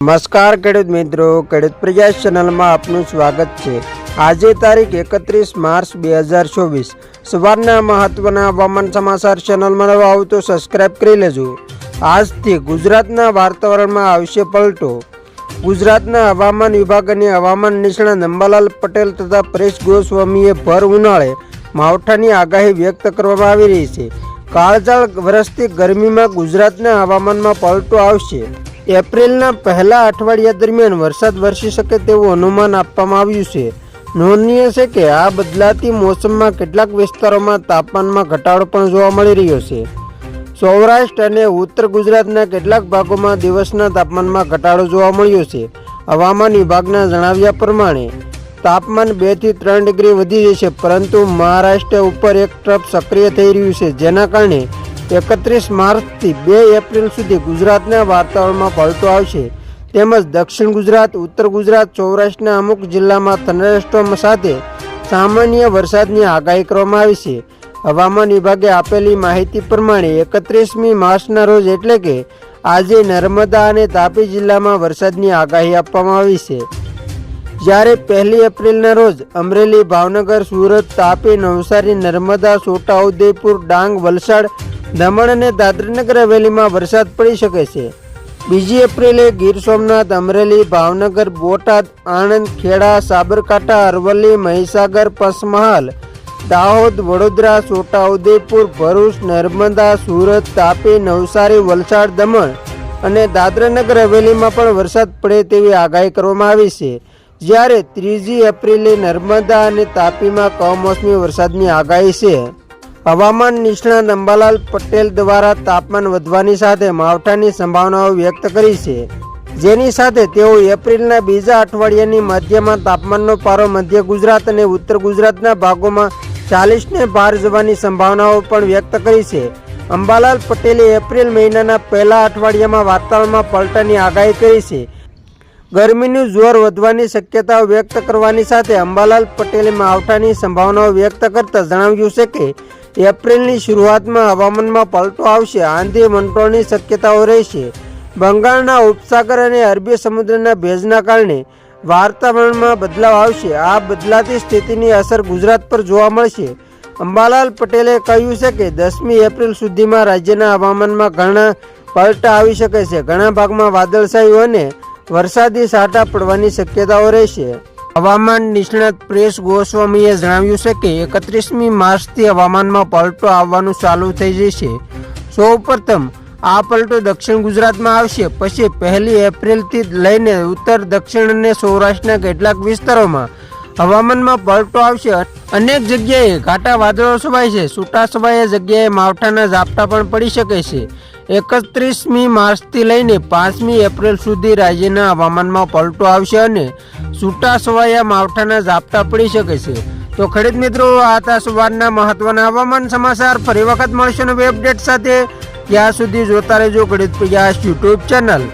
નમસ્કાર ખેડૂત મિત્રો, ખેડૂત પ્રજા ચેનલમાં આપનું સ્વાગત છે. આજે તારીખ એકત્રીસ માર્ચ બે હજાર ચોવીસ. સવારના મહત્વના હવામાન સમાચાર ચેનલમાં નવા આવું તો સબસ્ક્રાઇબ કરી લેજો. આજથી ગુજરાતના વાતાવરણમાં આવશે પલટો. ગુજરાતના હવામાન વિભાગ અને હવામાન નિષ્ણાત અંબાલાલ પટેલ તથા પરેશ ગોસ્વામીએ ભર ઉનાળે માવઠાની આગાહી વ્યક્ત કરવામાં આવી રહી છે. કાળજાળ વરસતી ગરમીમાં ગુજરાતના હવામાનમાં પલટો આવશે. એપ્રિલના પહેલા અઠવાડિયા દરમિયાન વરસાદ વરસી શકે તેવું અનુમાન આપવામાં આવ્યું છે. નોંધનીય છે કે આ બદલાતી મોસમમાં કેટલાક વિસ્તારોમાં તાપમાનમાં ઘટાડો પણ જોવા મળી રહ્યો છે. સૌરાષ્ટ્ર અને ઉત્તર ગુજરાતના કેટલાક ભાગોમાં દિવસના તાપમાનમાં ઘટાડો જોવા મળ્યો છે. હવામાન વિભાગના જણાવ્યા પ્રમાણે, તાપમાન બેથી ત્રણ ડિગ્રી વધી જશે, પરંતુ મહારાષ્ટ્ર ઉપર એક ટ્રફ સક્રિય થઈ રહ્યું છે, જેના કારણે એકત્રીસ માર્ચથી બે એપ્રિલ સુધી ગુજરાતના વાતાવરણમાં પલટો આવશે. તેમજ દક્ષિણ ગુજરાત, ઉત્તર ગુજરાત, સૌરાષ્ટ્રના અમુક જિલ્લામાં થંડરસ્ટોમ સાથે સામાન્ય વરસાદની આગાહી કરવામાં આવી છે. હવામાન વિભાગે આપેલી માહિતી પ્રમાણે એકત્રીસમી માર્ચના રોજ એટલે કે આજે નર્મદા અને તાપી જિલ્લામાં વરસાદની આગાહી આપવામાં આવી છે. જ્યારે પહેલી એપ્રિલના રોજ અમરેલી, ભાવનગર, સુરત, તાપી, નવસારી, નર્મદા છોટાઉદેપુર ડાંગ, વલસાડ દમણ અને દાદરાનગર હવેલીમાં વરસાદ પડી શકે છે. બીજી એપ્રિલે ગીર સોમનાથ, અમરેલી, ભાવનગર, બોટાદ, આણંદ, ખેડા, સાબરકાંઠા, અરવલ્લી, મહીસાગર, પંચમહાલ, દાહોદ, વડોદરા, છોટાઉદેપુર, ભરૂચ, નર્મદા, સુરત, તાપી, નવસારી, વલસાડ, દમણ અને દાદરાનગર હવેલીમાં પણ વરસાદ પડે તેવી આગાહી કરવામાં આવી છે. જ્યારે ત્રીજી એપ્રિલે નર્મદા અને તાપીમાં કમોસમી વરસાદની આગાહી છે. હવામાન નિષ્ણાત અંબાલાલ પટેલ દ્વારા તાપમાન વધવાની સાથે માવઠાની સંભાવનાઓ વ્યક્ત કરી છે. જેની સાથે તેઓ એપ્રિલના બીજા અઠવાડિયાની મધ્યમાં તાપમાનનો પારો મધ્ય ગુજરાત અને ઉત્તર ગુજરાતના ભાગોમાં ચાલીસને પાર જવાની સંભાવનાઓ પણ વ્યક્ત કરી છે. અંબાલાલ પટેલે એપ્રિલ મહિનાના પહેલા અઠવાડિયામાં વાતાવરણમાં પલટાની આગાહી કરી છે. ગરમીનું જોર વધવાની શક્યતાઓ વ્યક્ત કરવાની સાથે અંબાલાલ પટેલે માવઠાની સંભાવનાઓ વ્યક્ત કરતા જણાવ્યું છે કે એપ્રિલની શરૂઆતમાં હવામાનમાં પલટો આવશે. આંધી મંટોળની શક્યતાઓ રહેશે. બંગાળના ઉપસાગર અને અરબી સમુદ્રના ભેજના કારણે વાતાવરણમાં બદલાવ આવશે. આ બદલાતી સ્થિતિની અસર ગુજરાત પર જોવા મળશે. અંબાલાલ પટેલે કહ્યું છે કે દસમી એપ્રિલ સુધીમાં રાજ્યના હવામાનમાં ઘણા પલટા આવી શકે છે. ઘણા ભાગમાં વાદળછાયું અને વરસાદી સાટા પડવાની શક્યતાઓ રહેશે. હવામાન નિષ્ણાત પ્રેસ ગોસ્વામીએ જણાવ્યું છે કે એકત્રીસમી માર્ચથી હવામાનમાં પલટો આવવાનું ચાલુ થઈ જશે સૌ પ્રથમ આ પલટો દક્ષિણ ગુજરાતમાં આવશે. પછી પહેલી એપ્રિલથી લઈને ઉત્તર, દક્ષિણ અને સૌરાષ્ટ્રના કેટલાક વિસ્તારોમાં હવામાનમાં પલટો આવશે. અનેક જગ્યાએ ઘાટા વાદળો છવાય છે. છૂટા છવાયા જગ્યાએ માવઠાના ઝાપટા પણ પડી શકે છે. એકત્રીસમી માર્ચથી લઈને પાંચમી એપ્રિલ સુધી રાજ્યના હવામાનમાં પલટો આવશે અને છૂટા છવાયા માવઠાના ઝાપટા પડી શકે છે. તો ખરીદ મિત્રો, આ હતા સવારના મહત્વના હવામાન સમાચાર. ફરી વખત મળશે નવી અપડેટ સાથે. ત્યાં સુધી જોતા રહેજો ખેડૂત પ્રયાસ યુટ્યુબ ચેનલ.